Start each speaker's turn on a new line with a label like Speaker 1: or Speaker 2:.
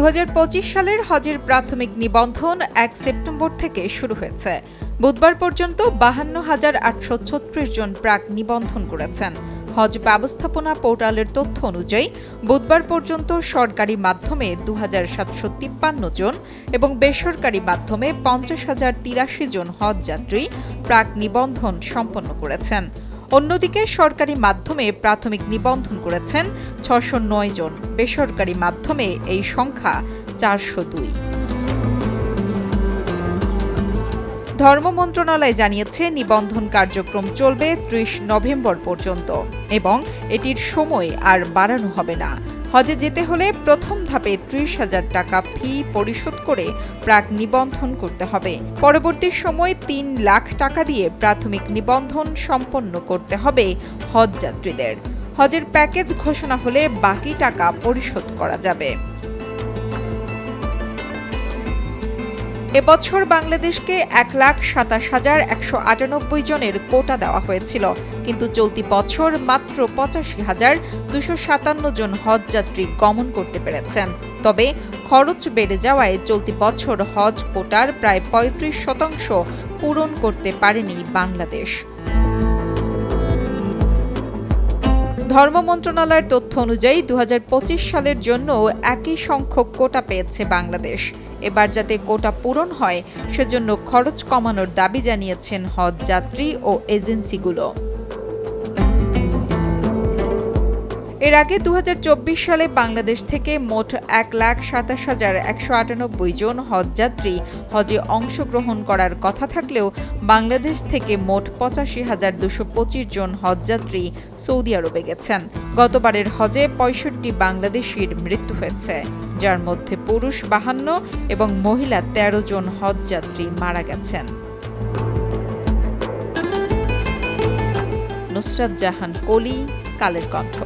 Speaker 1: দু হাজার পঁচিশ সালের হজের প্রাথমিক নিবন্ধন এক সেপ্টেম্বর থেকে শুরু হয়েছে। বুধবার পর্যন্ত বাহান্ন হাজার আটশো ছত্রিশ জন প্রাক নিবন্ধন করেছেন। হজ ব্যবস্থাপনা পোর্টালের তথ্য অনুযায়ী, বুধবার পর্যন্ত সরকারি মাধ্যমে দু হাজার সাতশো তিপ্পান্ন জন এবং বেসরকারি মাধ্যমে পঞ্চাশ হাজার তিরাশি জন হজ যাত্রী প্রাক নিবন্ধন সম্পন্ন করেছেন। অন্যদিকে সরকারি মাধ্যমে প্রাথমিক নিবন্ধন করেছেন ছশো নয় জন। বেসরকারি মাধ্যমে এই সংখ্যা চারশো দুই। ধর্ম মন্ত্রণালয় জানিয়েছে, নিবন্ধন কার্যক্রম চলবে ত্রিশ নভেম্বর পর্যন্ত এবং এটির সময় আর বাড়ানো হবে না। হজে যেতে হলে প্রথম ধাপে ত্রিশ হাজার টাকা ফি পরিশোধ করে প্রাক নিবন্ধন করতে হবে। পরবর্তী সময়ে তিন লাখ টাকা দিয়ে প্রাথমিক নিবন্ধন সম্পন্ন করতে হবে হজ যাত্রীদের। হজের প্যাকেজ ঘোষণা হলে বাকি টাকা পরিশোধ করা যাবে। এবছর বাংলাদেশকে এক লাখ সাতাশ হাজার একশো আটানব্বই জনের কোটা দেওয়া হয়েছিল। কিন্তু চলতি বছর মাত্র পঁচাশি হাজার দুশো সাতান্ন জন হজযাত্রী গমন করতে পেরেছেন। তবে খরচ বেড়ে যাওয়ায় চলতি বছর হজ কোটার প্রায় পঁয়ত্রিশ শতাংশ পূরণ করতে পারেনি বাংলাদেশ। ধর্ম মন্ত্রণালয়ের তথ্য অনুযায়ী দু হাজার পঁচিশ সালের জন্য একই সংখ্যক কোটা পেয়েছে বাংলাদেশ। এবার যাতে কোটা পূরণ হয়, সেজন্য খরচ কমানোর দাবি জানিয়েছেন হজ যাত্রী ও এজেন্সিগুলো। এর আগে দু হাজার চব্বিশ সালে বাংলাদেশ থেকে মোট এক লাখ সাতাশ হাজার একশো আটানব্বই জন হজযাত্রী হজে অংশগ্রহণ করার কথা থাকলেও বাংলাদেশ থেকে মোট পঁচাশি হাজার দুশো পঁচিশ জন হজযাত্রী সৌদি আরবে গেছেন। গতবারের হজে পঁয়ষট্টি বাংলাদেশির মৃত্যু হয়েছে, যার মধ্যে পুরুষ বাহান্ন এবং মহিলা ১৩ জন হজযাত্রী মারা গেছেন। নুসরাত জাহান, কলি, কালের কণ্ঠ।